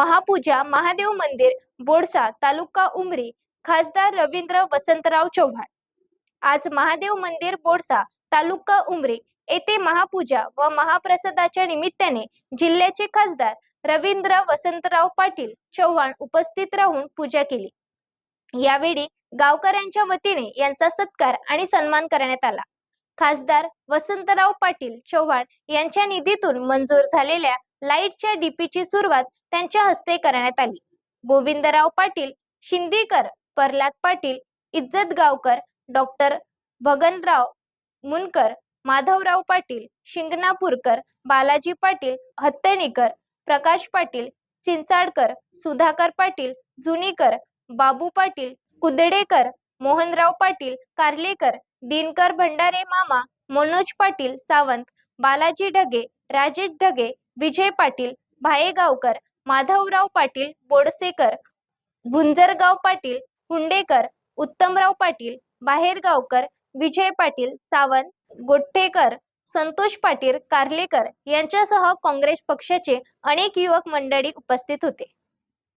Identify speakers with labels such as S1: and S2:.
S1: महापूजा महादेव मंदिर बोडसा तालुका उमरी खासदार रवींद्र वसंतराव चव्हाण. आज महादेव मंदिर बोडसा तालुका उमरी येथे महापूजा व महाप्रसादाच्या निमित्ताने जिल्ह्याचे खासदार रवींद्र वसंतराव पाटील चव्हाण उपस्थित राहून पूजा केली. यावेळी गावकऱ्यांच्या वतीने यांचा सत्कार आणि सन्मान करण्यात आला. खासदार वसंतराव पाटील चव्हाण यांच्या निधीतून मंजूर झालेल्या लाईटच्या डीपीची सुरुवात त्यांच्या हस्ते करण्यात आली. गोविंदराव पाटील शिंदेकर प्रल्हाद पाटील इज्जत गावकर डॉक्टर भगनराव मुनकर माधवराव पाटील शिंगणापूरकर बालाजी पाटील हत्तणीकर प्रकाश पाटील चिंचाडकर सुधाकर पाटील जुनीकर बाबू पाटील कुदडेकर मोहनराव पाटील कार्लेकर दिनकर भंडारे मामा मनोज पाटील सावंत बालाजी ढगे राजेश ढगे विजय पाटील भायेगावकर माधवराव पाटील बोडसेकर भुंजरगाव पाटील हुंडेकर उत्तमराव पाटील बाहेरगावकर विजय पाटील सावंत गोठेकर संतोष पाटील कार्लेकर यांच्यासह काँग्रेस पक्षाचे अनेक युवक मंडळी उपस्थित होते.